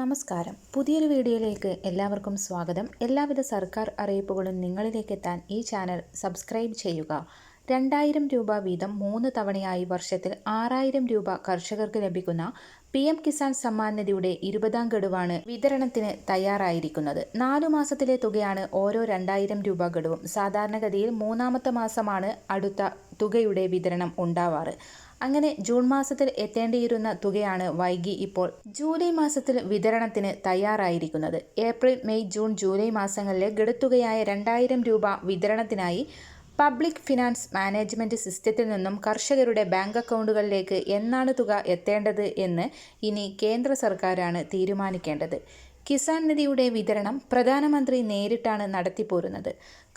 നമസ്കാരം. പുതിയൊരു വീഡിയോയിലേക്ക് എല്ലാവർക്കും സ്വാഗതം. എല്ലാവിധ സർക്കാർ അറിയിപ്പുകളും നിങ്ങളിലേക്ക് എത്താൻ ഈ ചാനൽ സബ്സ്ക്രൈബ് ചെയ്യുക. രണ്ടായിരം രൂപ വീതം മൂന്ന് തവണയായി വർഷത്തിൽ ആറായിരം രൂപ കർഷകർക്ക് ലഭിക്കുന്ന പി എം കിസാൻ സമ്മാൻ നിധിയുടെ ഇരുപതാം ഗഡുവാണ് വിതരണത്തിന് തയ്യാറായിരിക്കുന്നത്. നാലു മാസത്തിലെ തുകയാണ് ഓരോ രണ്ടായിരം രൂപ ഗഡുവും. സാധാരണഗതിയിൽ മൂന്നാമത്തെ മാസമാണ് അടുത്ത തുകയുടെ വിതരണം ഉണ്ടാവാറ്. അങ്ങനെ ജൂൺ മാസത്തിൽ എത്തേണ്ടിയിരുന്ന തുകയാണ് വൈകി ഇപ്പോൾ ജൂലൈ മാസത്തിൽ വിതരണത്തിന് തയ്യാറായിരിക്കുന്നത്. ഏപ്രിൽ മെയ് ജൂൺ ജൂലൈ മാസങ്ങളിലെ ഗഡുത്തുകയായ രണ്ടായിരം രൂപ വിതരണത്തിനായി പബ്ലിക് ഫിനാൻസ് മാനേജ്മെന്റ് സിസ്റ്റത്തിൽ നിന്നും കർഷകരുടെ ബാങ്ക് അക്കൗണ്ടുകളിലേക്ക് എന്നാണ് തുക എത്തേണ്ടത് എന്ന് ഇനി കേന്ദ്ര സർക്കാരാണ് തീരുമാനിക്കേണ്ടത്. കിസാൻ നിധിയുടെ വിതരണം പ്രധാനമന്ത്രി നേരിട്ടാണ് നടത്തിപ്പോരുന്നത്.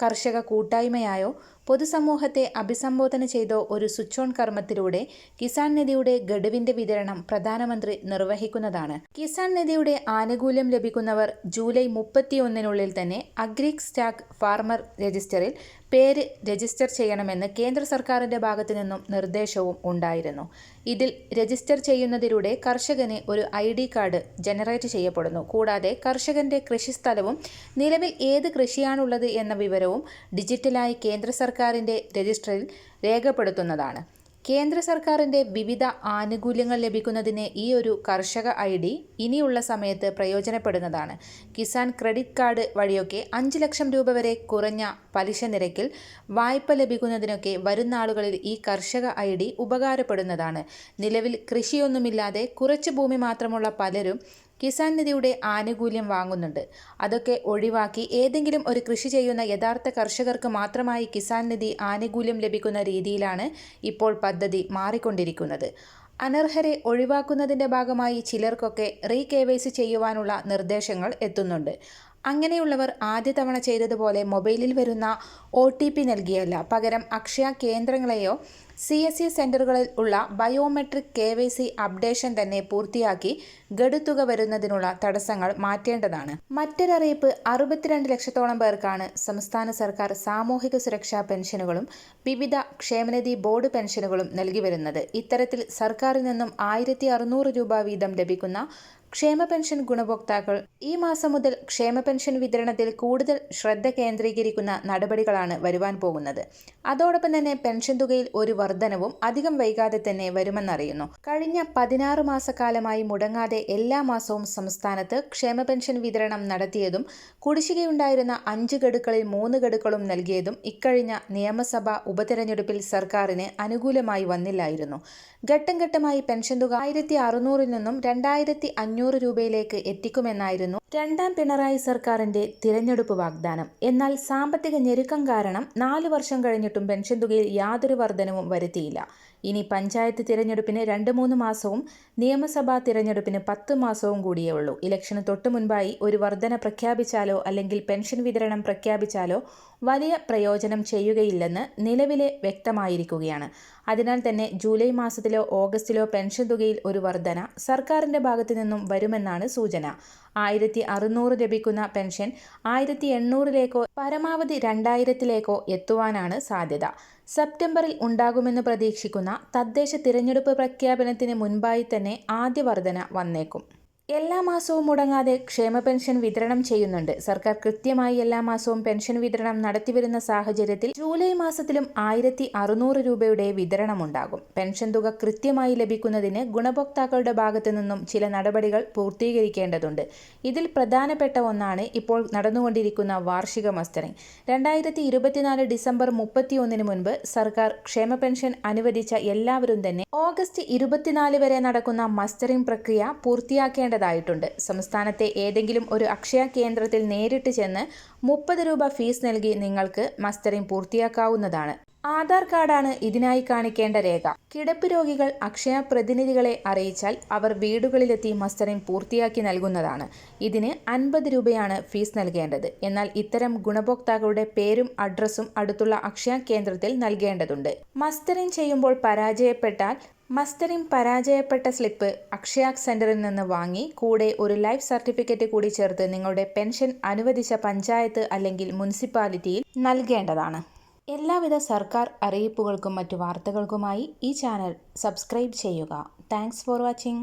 കർഷക കൂട്ടായ്മയായോ പൊതുസമൂഹത്തെ അഭിസംബോധന ചെയ്ത ഒരു സ്വിച്ച് ഓൺ കർമ്മത്തിലൂടെ കിസാൻ നിധിയുടെ ഗഡുവിന്റെ വിതരണം പ്രധാനമന്ത്രി നിർവഹിക്കുന്നതാണ്. കിസാൻ നിധിയുടെ ആനുകൂല്യം ലഭിക്കുന്നവർ ജൂലൈ മുപ്പത്തിയൊന്നിനുള്ളിൽ തന്നെ അഗ്രിക് സ്റ്റാക്ക് ഫാർമർ രജിസ്റ്ററിൽ പേര് രജിസ്റ്റർ ചെയ്യണമെന്ന് കേന്ദ്ര സർക്കാരിന്റെ ഭാഗത്തു നിന്നും നിർദ്ദേശവും ഉണ്ടായിരുന്നു. ഇതിൽ രജിസ്റ്റർ ചെയ്യുന്നതിലൂടെ കർഷകന് ഒരു ഐ ഡി കാർഡ് ജനറേറ്റ് ചെയ്യപ്പെടുന്നു. കൂടാതെ കർഷകന്റെ കൃഷിസ്ഥലവും നിലവിൽ ഏത് കൃഷിയാണുള്ളത് എന്ന വിവരവും ഡിജിറ്റലായി കേന്ദ്ര സർക്കാരിന്റെ രജിസ്റ്ററിൽ രേഖപ്പെടുത്തുന്നതാണ്. കേന്ദ്ര സർക്കാരിന്റെ വിവിധ ആനുകൂല്യങ്ങൾ ലഭിക്കുന്നതിന് ഈ ഒരു കർഷക ഐ ഡി ഇനിയുള്ള സമയത്ത് പ്രയോജനപ്പെടുന്നതാണ്. കിസാൻ ക്രെഡിറ്റ് കാർഡ് വഴിയൊക്കെ അഞ്ച് ലക്ഷം രൂപ വരെ കുറഞ്ഞ പലിശ നിരക്കിൽ വായ്പ ലഭിക്കുന്നതിനൊക്കെ വരുന്ന ആളുകളിൽ ഈ കർഷക ഐ ഡി ഉപകാരപ്പെടുന്നതാണ്. നിലവിൽ കൃഷിയൊന്നുമില്ലാതെ കുറച്ച് ഭൂമി മാത്രമുള്ള പലരും കിസാൻ നിധിയുടെ ആനുകൂല്യം വാങ്ങുന്നുണ്ട്. അതൊക്കെ ഒഴിവാക്കി ഏതെങ്കിലും ഒരു കൃഷി ചെയ്യുന്ന യഥാർത്ഥ കർഷകർക്ക് മാത്രമായി കിസാൻ നിധി ആനുകൂല്യം ലഭിക്കുന്ന രീതിയിലാണ് ഇപ്പോൾ പദ്ധതി മാറിക്കൊണ്ടിരിക്കുന്നത്. അനർഹരെ ഒഴിവാക്കുന്നതിന്റെ ഭാഗമായി ചിലർക്കൊക്കെ റീ കെ വൈ സി ചെയ്യുവാനുള്ള നിർദ്ദേശങ്ങൾ എത്തുന്നുണ്ട്. അങ്ങനെയുള്ളവർ ആദ്യ തവണ ചെയ്തതുപോലെ മൊബൈലിൽ വരുന്ന ഒ ടി പി നൽകിയല്ല. പകരം അക്ഷയ കേന്ദ്രങ്ങളെയോ സി എസ് സി സെന്ററുകളിൽ ഉള്ള biometric K Y C updation തന്നെ പൂർത്തിയാക്കി ഗഡുത്തുക വരുന്നതിനുള്ള തടസ്സങ്ങൾ മാറ്റേണ്ടതാണ്. മറ്റൊരറിയിപ്പ് അറുപത്തിരണ്ട് ലക്ഷത്തോളം പേർക്കാണ് സംസ്ഥാന സർക്കാർ സാമൂഹിക സുരക്ഷാ പെൻഷനുകളും വിവിധ ക്ഷേമനിധി ബോർഡ് പെൻഷനുകളും നൽകി വരുന്നത്. ഇത്തരത്തിൽ സർക്കാരിൽ നിന്നും ആയിരത്തി രൂപ വീതം ലഭിക്കുന്ന ക്ഷേമ പെൻഷൻ ഗുണഭോക്താക്കൾ ഈ മാസം മുതൽ ക്ഷേമ പെൻഷൻ വിതരണത്തിൽ കൂടുതൽ ശ്രദ്ധ കേന്ദ്രീകരിക്കുന്ന നടപടികളാണ് വരുവാൻ പോകുന്നത്. അതോടൊപ്പം തന്നെ പെൻഷൻ തുകയിൽ ഒരു വർധനവും അധികം വൈകാതെ തന്നെ വരുമെന്നറിയുന്നു. കഴിഞ്ഞ പതിനാറ് മാസക്കാലമായി മുടങ്ങാതെ എല്ലാ മാസവും സംസ്ഥാനത്ത് ക്ഷേമ പെൻഷൻ വിതരണം നടത്തിയതും കുടിശ്ശികയുണ്ടായിരുന്ന അഞ്ച് ഗഡുക്കളിൽ മൂന്ന് ഗഡുക്കളും നൽകിയതും ഇക്കഴിഞ്ഞ നിയമസഭാ ഉപതെരഞ്ഞെടുപ്പിൽ സർക്കാരിന് അനുകൂലമായി വന്നില്ലായിരുന്നു. ഘട്ടം ഘട്ടമായി പെൻഷൻ തുക ആയിരത്തി അറുന്നൂറിൽ നിന്നും രണ്ടായിരത്തി അഞ്ഞൂറ് രൂപയിലേക്ക് എത്തിക്കുമെന്നായിരുന്നു രണ്ടാം പിണറായി സർക്കാരിന്റെ തിരഞ്ഞെടുപ്പ് വാഗ്ദാനം. എന്നാൽ സാമ്പത്തിക ഞെരുക്കം കാരണം നാല് വർഷം കഴിഞ്ഞിട്ടും പെൻഷൻ തുകയിൽ യാതൊരു വർധനവും വരുത്തിയില്ല. ഇനി പഞ്ചായത്ത് തിരഞ്ഞെടുപ്പിന് രണ്ട് മൂന്ന് മാസവും നിയമസഭാ തിരഞ്ഞെടുപ്പിന് പത്ത് മാസവും കൂടിയേ ഉള്ളൂ. ഇലക്ഷന് തൊട്ടു മുൻപായി ഒരു വർധന പ്രഖ്യാപിച്ചാലോ അല്ലെങ്കിൽ പെൻഷൻ വിതരണം പ്രഖ്യാപിച്ചാലോ വലിയ പ്രയോജനം ചെയ്യുകയില്ലെന്ന് നിലവിലെ വ്യക്തമായിരിക്കുകയാണ്. അതിനാൽ തന്നെ ജൂലൈ മാസത്തിലോ ഓഗസ്റ്റിലോ പെൻഷൻ തുകയിൽ ഒരു വർധന സർക്കാരിന്റെ ഭാഗത്തു നിന്നും വരുമെന്നാണ് സൂചന. ആയിരത്തി അറുന്നൂറ് ലഭിക്കുന്ന പെൻഷൻ ആയിരത്തി എണ്ണൂറിലേക്കോ പരമാവധി രണ്ടായിരത്തിലേക്കോ എത്തുവാനാണ് സാധ്യത. സെപ്റ്റംബറിൽ ഉണ്ടാകുമെന്ന് പ്രതീക്ഷിക്കുന്ന തദ്ദേശ തിരഞ്ഞെടുപ്പ് പ്രഖ്യാപനത്തിന് മുൻപായി തന്നെ ആദ്യ വർധന വന്നേക്കും. എല്ലാ മാസവും മുടങ്ങാതെ ക്ഷേമ പെൻഷൻ വിതരണം ചെയ്യുന്നുണ്ട്. സർക്കാർ കൃത്യമായി എല്ലാ മാസവും പെൻഷൻ വിതരണം നടത്തിവരുന്ന സാഹചര്യത്തിൽ ജൂലൈ മാസത്തിലും ആയിരത്തി അറുന്നൂറ് രൂപയുടെ വിതരണമുണ്ടാകും. പെൻഷൻ തുക കൃത്യമായി ലഭിക്കുന്നതിന് ഗുണഭോക്താക്കളുടെ ഭാഗത്തു നിന്നും ചില നടപടികൾ പൂർത്തീകരിക്കേണ്ടതുണ്ട്. ഇതിൽ പ്രധാനപ്പെട്ട ഒന്നാണ് ഇപ്പോൾ നടന്നുകൊണ്ടിരിക്കുന്ന വാർഷിക മസ്റ്ററിംഗ് രണ്ടായിരത്തി ഇരുപത്തിനാല് ഡിസംബർ മുപ്പത്തിയൊന്നിന് മുൻപ് സർക്കാർ ക്ഷേമ പെൻഷൻ അനുവദിച്ച എല്ലാവരും തന്നെ ഓഗസ്റ്റ് ഇരുപത്തിനാല് വരെ നടക്കുന്ന മസ്റ്ററിംഗ് പ്രക്രിയ പൂർത്തിയാക്കേണ്ട ചെയ്യേണ്ടതായിട്ടുണ്ട്. സംസ്ഥാനത്തെ ഏതെങ്കിലും ഒരു അക്ഷയ കേന്ദ്രത്തിൽ നേരിട്ട് ചെന്ന് മുപ്പത് രൂപ ഫീസ് നൽകി നിങ്ങൾക്ക് മസ്റ്ററിംഗ് പൂർത്തിയാക്കാവുന്നതാണ്. ആധാർ കാർഡാണ് ഇതിനായി കാണിക്കേണ്ട രേഖ. കിടപ്പ് രോഗികൾ അക്ഷയ പ്രതിനിധികളെ അറിയിച്ചാൽ അവർ വീടുകളിലെത്തി മസ്റ്ററിംഗ് പൂർത്തിയാക്കി നൽകുന്നതാണ്. ഇതിന് അൻപത് രൂപയാണ് ഫീസ് നൽകേണ്ടത്. എന്നാൽ ഇത്തരം ഗുണഭോക്താക്കളുടെ പേരും അഡ്രസ്സും അടുത്തുള്ള അക്ഷയ കേന്ദ്രത്തിൽ നൽകേണ്ടതുണ്ട്. മസ്റ്ററിംഗ് ചെയ്യുമ്പോൾ പരാജയപ്പെട്ടാൽ മസ്റ്ററിംഗ് പരാജയപ്പെട്ട സ്ലിപ്പ് അക്ഷയ സെന്ററിൽ നിന്ന് വാങ്ങി കൂടെ ഒരു ലൈഫ് സർട്ടിഫിക്കറ്റ് കൂടി ചേർത്ത് നിങ്ങളുടെ പെൻഷൻ അനുവദിച്ച പഞ്ചായത്ത് അല്ലെങ്കിൽ മുനിസിപ്പാലിറ്റിയിൽ നൽകേണ്ടതാണ്. എല്ലാവിധ സർക്കാർ അറിയിപ്പുകൾക്കും മറ്റു വാർത്തകൾക്കുമായി ഈ ചാനൽ സബ്സ്ക്രൈബ് ചെയ്യുക. Thanks for watching